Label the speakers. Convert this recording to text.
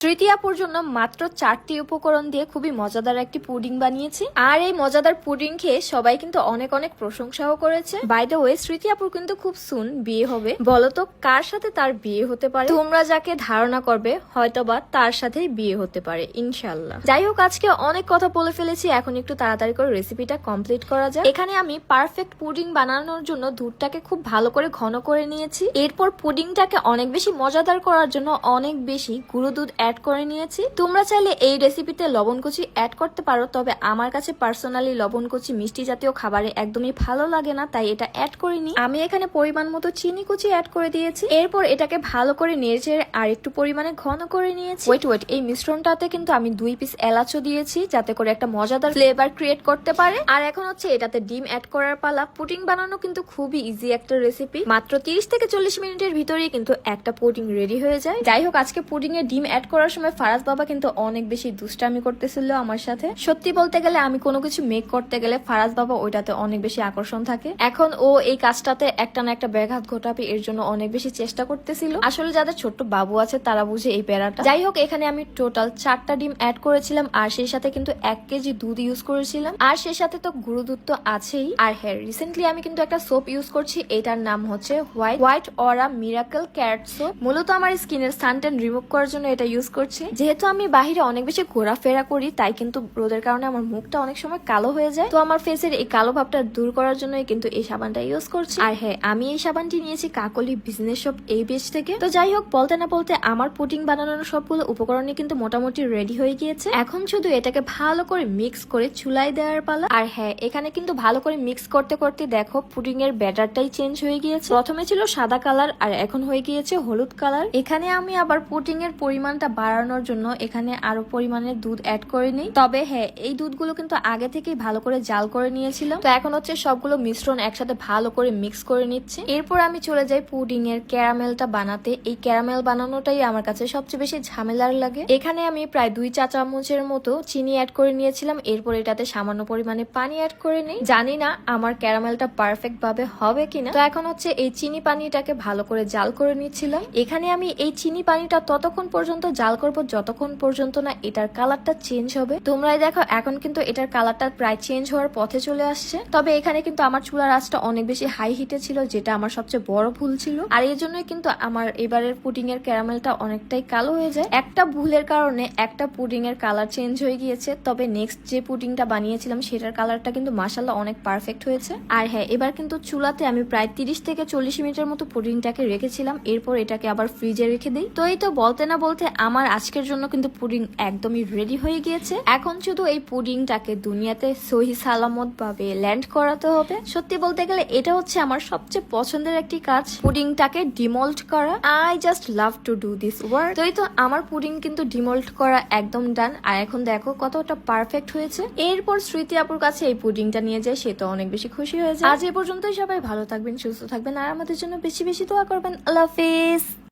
Speaker 1: তৃতীয়াপুর জন্য মাত্র চারটি উপকরণ দিয়ে খুবই মজাদার একটি পুডিং বানিয়েছি। আর এই মজাদার পুডিং খেয়ে সবাই কিন্তু অনেক অনেক প্রশংসাও করেছে। বাই দ্য ওয়ে স্মৃতিয়াপুর কিন্তু খুব সুন বিয়ে হবে। বলতো, কার সাথে তার বিয়ে হতে পারে? তোমরা যাকে ধারণা করবে, হয়তোবা তার সাথেই বিয়ে হতে পারে ইনশাল্লাহ যাই হোক, আজকে অনেক কথা বলে ফেলেছি। এখন একটু তাড়াতাড়ি করে রেসিপিটা কমপ্লিট করা যায় এখানে আমি পারফেক্ট পুডিং বানানোর জন্য দুধটাকে খুব ভালো করে ঘন করে নিয়েছি। এরপর পুডিংটাকে অনেক বেশি মজাদার করার জন্য অনেক বেশি গুঁড়ো দুধ অ্যাড করে নিয়েছি। তোমরা চাইলে এই রেসিপিতে লবণ কুচি অ্যাড করতে পারো, তবে আমার কাছে পার্সোনালি লবণ কুচি মিষ্টি জাতীয় খাবারে একদমই ভালো লাগে না, তাই এটা অ্যাড করিনি। আমি এখানে পরিমাণ মতো চিনি কুচি অ্যাড করে দিয়েছি। এরপর এটাকে ভালো করে নেড়ে আর একটু পরিমাণে ঘন করে নিয়েছি। ওয়েট ওয়েট এই মিশ্রণটাতে কিন্তু আমি দুই পিস এলাচও দিয়েছি, যাতে করে একটা মজাদার ফ্লেভার ক্রিয়েট করতে পারে। আর এখন হচ্ছে এটাতে ডিম অ্যাড করার পালা। পুডিং বানানো কিন্তু খুবই ইজি একটা রেসিপি মাত্র তিরিশ থেকে চল্লিশ মিনিটের ভিতরেই কিন্তু একটা পুডিং রেডি হয়ে যায়। যাই হোক, আজকে পুডিং এ ডিম অ্যাড করার সময় ফারাজ বাবা কিন্তু অনেক বেশি দুষ্টামি করতেছিল আমার সাথে। সত্যি বলতে গেলে আমি কোনো কিছু মেক করতে গেলে ফারাজ বাবা ওইটাতে অনেক বেশি আকর্ষণ থাকে। এখন ও এই কাজটাতে একটা না একটা ব্যাঘাত ঘটাবে, এর জন্য অনেক বেশি চেষ্টা করতেছিল। আসলে যাদের ছোট্ট বাবু আছে, তারা বুঝে এই প্যারাটা। যাই হোক, এখানে আমি টোটাল চারটা ডিম অ্যাড করেছিলাম, আর সেই সাথে কিন্তু এক কেজি দুধ ইউজ করেছিলাম। আর সেই সাথে তো গুঁড়ো দুধ তো আছেই। আর হ্যাঁ রিসেন্টলি আমি কিন্তু একটা সোপ ইউজ করছি, এটার নাম হচ্ছে white white aura miracle carrot soap মূলত আমার স্কিনের সানটেন রিমুভ করার জন্য এটা ইউজ করছি। যেহেতু আমি বাহিরে অনেক বেশি ঘোরাফেরা করি, তাই কিন্তু রোদের কারণে আমার মুখটা অনেক সময় কালো হয়ে যায়। তো আমার ফেসের এই কালো ভাবটা দূর করার জন্যই কিন্তু এই সাবানটা ইউজ করছি। আর হ্যাঁ আমি এই সাবানটি নিয়েছি কাকলি বিজনেস শপ এই পেজ থেকে। তো যাই হোক, বলতে না বলতে আমার পুডিং বানানোর সবগুলো উপকরণই কিন্তু মোটামুটি রেডি হয়ে গিয়েছে। এখন শুধু এটাকে ভালো করে মিক্স করে চুলাই দেওয়ার পালা। আর হ্যাঁ এখানে কিন্তু ভালো করে মিক্স করতে করতে দেখো পুডিং এর ব্যাটারটাই চেঞ্জ হয়ে গিয়েছে। প্রথমে ছিল সাদা কালার আর এখন হয়ে গিয়েছে হলুদ কালার এখানে আমি আবার পুডিং এর পরিমাণটা বাড়ানোর জন্য এখানে আরও পরিমাণে দুধ অ্যাড করে নিই। তবে হ্যাঁ এই দুধগুলো কিন্তু আগে থেকেই ভালো করে জাল করে নিয়েছিলাম। তো এখন হচ্ছে সবগুলো মিশ্রণ একসাথে ভালো করে মিক্স করে নিচ্ছি। এরপর আমি চলে যাই পুডিং এর ক্যারামেলটা বানাতে। এই ক্যারামেল বানানোটাই আমার কাছে সবচেয়ে বেশি ঝামেলার লাগে। এখানে আমি প্রায় দুই চা চামচের মতো চিনি অ্যাড করে নিয়েছিলাম। এরপর এটাতে সামান্য পরিমাণে পানি অ্যাড করে নিই। জানি না আমার ক্যারামেলটা পারফেক্ট ভাবে হবে কিনা। তো এখন হচ্ছে এই চিনি পানিটাকে ভালো করে জাল করে নিচ্ছিলাম। এখানে আমি এই চিনি পানিটা ততক্ষণ পর্যন্ত জাল করব যতক্ষণ পর্যন্ত না এটার কালারটা চেঞ্জ হবে। তোমরাই দেখো, এখন কিন্তু এটার কালারটা প্রায় চেঞ্জ হওয়ার পথে চলে আসছে। তবে এখানে কিন্তু আমার চুলার আঁচটা অনেক বেশি হাই হিটে ছিল, যেটা আমার সবচেয়ে বড় ভুল ছিল। আর এই জন্যই কিন্তু আমার এবারের পুডিং এর ক্যারামেলটা অনেকটাই কালো হয়ে যায়। একটা ভুলের কারণে একটা পুডিং এর কালার চেঞ্জ হয়ে গিয়েছে। তবে নেক্সট যে পুডিংটা বানিয়েছিলাম, সেটার কালারটা কিন্তু মাসাল্লাহ অনেক পারফেক্ট হয়েছে। আর হ্যাঁ এবার কিন্তু চুলাতে আমি প্রায় তিরিশ থেকে চল্লিশ মিনিটের মতো পুডিংটাকে রেখেছিলাম। এরপর এটাকে আবার ফ্রিজে রেখে দিই। তো এই তো বলতে না বলতে আমার আজকের জন্য কিন্তু পুডিং একদমই রেডি হয়ে গিয়েছে। এখন শুধু এই পুডিংটাকে দুনিয়াতে সহি সালামত ভাবে ল্যান্ড করাতে হবে। সত্যি বলতে গেলে এটা হচ্ছে আমার সবচেয়ে পছন্দের একটি কাজ, পুডিংটাকে ডিমল্ট করা। I just love to do this work তো এই তো আমার পুডিং কিন্তু ডিমল্ট করা একদম ডান আর এখন দেখো কতটা পারফেক্ট হয়েছে। এরপর স্মৃতি আপুর কাছে এই পুডিংটা নিয়ে যায় সে তো অনেক বেশি খুশি হয়ে যায়। আজ এ পর্যন্তই সবাই ভালো থাকবেন, সুস্থ থাকবেন, আর আমাদের জন্য বেশি বেশি দোয়া করবেন। আল্লাহ হাফিজ।